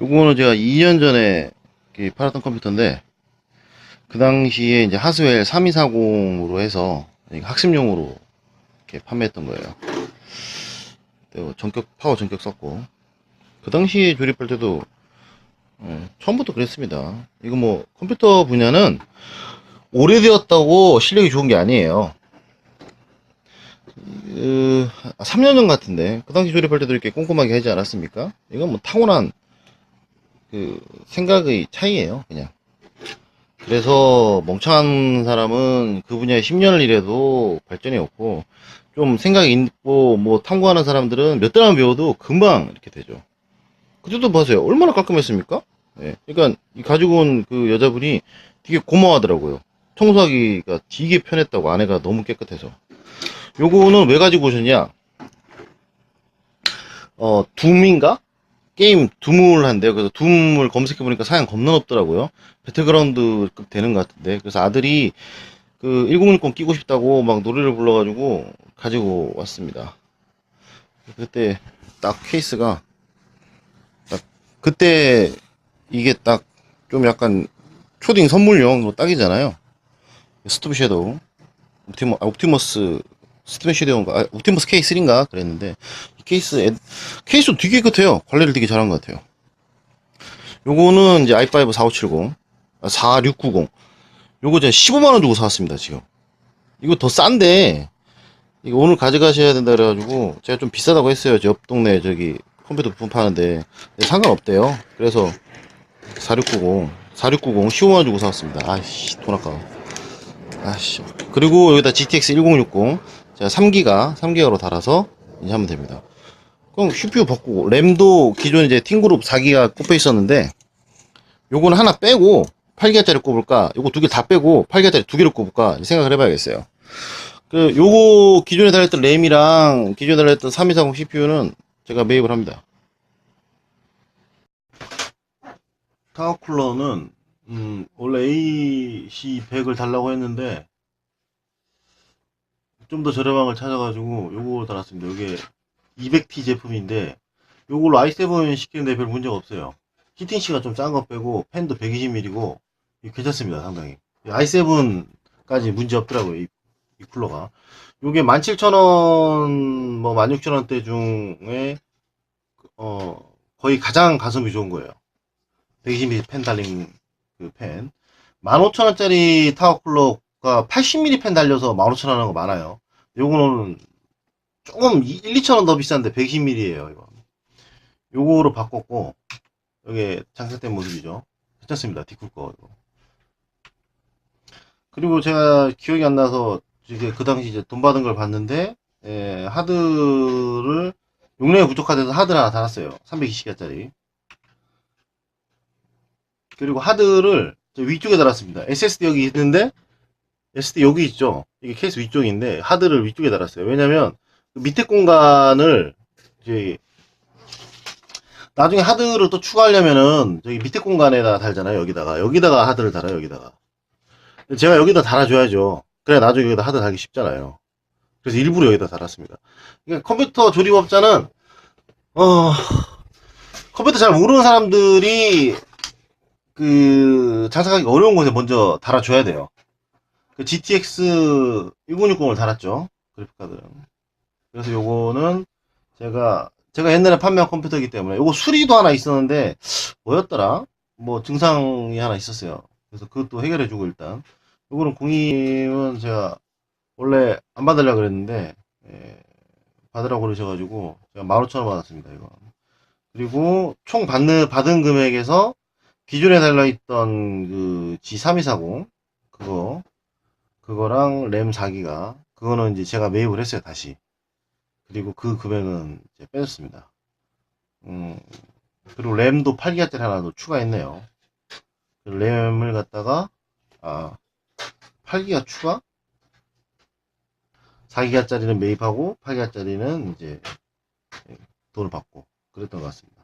요거는 제가 2년 전에 팔았던 컴퓨터인데 그 당시에 이제 하스웰 3240으로 해서 학습용으로 이렇게 판매했던 거예요. 또 전격 파워 전격 썼고 그 당시에 조립할 때도 어, 처음부터 그랬습니다. 이거 뭐 컴퓨터 분야는 오래되었다고 실력이 좋은 게 아니에요. 그, 3년 전 같은데 그 당시 조립할 때도 이렇게 꼼꼼하게 하지 않았습니까? 이건 뭐 타고난 그 생각의 차이예요, 그냥. 그래서 멍청한 사람은 그 분야에 10년을 일해도 발전이 없고 좀 생각이 있고 뭐 탐구하는 사람들은 몇 달만 배워도 금방 이렇게 되죠. 그때도 보세요. 얼마나 깔끔했습니까? 예. 그러니까 이 가지고 온 그 여자분이 되게 고마워하더라고요. 청소하기가 되게 편했다고 아내가 너무 깨끗해서. 요거는 왜 가지고 오셨냐? 어, 둠인가? 게임 둠을 한대요. 그래서 둠을 검색해보니까 사양 겁나 높더라고요. 배틀그라운드급 되는 것 같은데. 그래서 아들이 그 1060 끼고 싶다고 막 노래를 불러가지고 가지고 왔습니다. 그때 딱 케이스가 딱 그때 이게 딱 좀 약간 초딩 선물용 딱이잖아요. 스톱 섀도우. 옵티머, 아, 옵티머스 스톱 섀도우인가? 아, 옵티머스 K3인가? 그랬는데 이 케이스 애- 케이스 되게 깨끗해요. 관리를 되게 잘한 것 같아요. 요거는 이제 i5 4570, 아, 4690. 요거 제가 15만원 주고 사왔습니다, 지금. 이거 더 싼데, 이거 오늘 가져가셔야 된다 그래가지고, 제가 좀 비싸다고 했어요. 저옆 동네 저기 컴퓨터 부품 파는데. 상관없대요. 그래서 4690, 4690 15만원 주고 사왔습니다. 아이씨, 돈 아까워. 아씨. 그리고 여기다 GTX 1060, 제가 3기가, 3기가로 달아서 이제 하면 됩니다. 그럼 CPU 바꾸고, 램도 기존 이제 팅그룹 4기가 꼽혀 있었는데, 요거는 하나 빼고, 8기가짜리 꼽을까? 요거 두 개 다 빼고, 8기가짜리 두 개를 꼽을까? 생각을 해봐야겠어요. 그, 요거 기존에 달렸던 램이랑 기존에 달렸던 3240 CPU는 제가 매입을 합니다. 타워쿨러는, 음, 원래 AC100을 달라고 했는데, 좀 더 저렴한 걸 찾아가지고 요거 달았습니다. 이게 200T 제품인데 요걸로 i7 시키는데 별 문제가 없어요. 히팅시가 좀 싼 거 빼고 팬도 120mm고 괜찮습니다. 상당히 i7까지 문제 없더라고요. 이, 이 쿨러가 요게 17,000원 뭐 16,000원대 중에 어 거의 가장 가성비 좋은 거예요. 120mm 팬 달린 그 팬. 15,000원짜리 타워 쿨러가 80mm 팬 달려서 15,000원 하는 거 많아요. 요거는 조금 1, 2,000원 더 비싼데 110mm에요, 이거. 요거로 바꿨고, 여기 장착된 모습이죠. 괜찮습니다, 디쿨 거, 이거. 그리고 제가 기억이 안 나서, 이게 그 당시 이제 돈 받은 걸 봤는데, 예, 하드를, 용량이 부족하대서 하드를 하나 달았어요. 320기가짜리. 그리고 하드를 저 위쪽에 달았습니다. SSD 여기 있는데, SSD 여기 있죠. 이게 케이스 위쪽인데, 하드를 위쪽에 달았어요. 왜냐면, 그 밑에 공간을, 이제, 나중에 하드를 또 추가하려면은, 저기 밑에 공간에다 달잖아요. 여기다가. 여기다가 하드를 달아요. 여기다가. 제가 여기다 달아줘야죠. 그래, 나중에 여기다 하드 달기 쉽잖아요. 그래서 일부러 여기다 달았습니다. 그러니까 컴퓨터 조립업자는, 어, 컴퓨터 잘 모르는 사람들이, 그, 장착하기 어려운 곳에 먼저 달아줘야 돼요. 그 GTX 1060을 달았죠. 그래픽카드. 그래서 요거는 제가 제가 옛날에 판매한 컴퓨터이기 때문에 요거 수리도 하나 있었는데 뭐였더라? 뭐 증상이 하나 있었어요. 그래서 그것도 해결해 주고 일단 요거는 공임은 제가 원래 안 받으려고 그랬는데 예, 받으라고 그러셔가지고 제가 15,000원 받았습니다. 이거. 그리고 총 받는 받은 금액에서 기존에 달려있던 그 G3240 그거 그거랑 램 4기가 그거는 이제 제가 매입을 했어요 다시. 그리고 그 금액은 이제 빼줬습니다. 음 그리고 램도 8기가 짜리 하나 더 추가했네요. 그 램을 갖다가 아 8기가 추가? 4기가 짜리는 매입하고 8기가 짜리는 이제 돈을 받고 그랬던 것 같습니다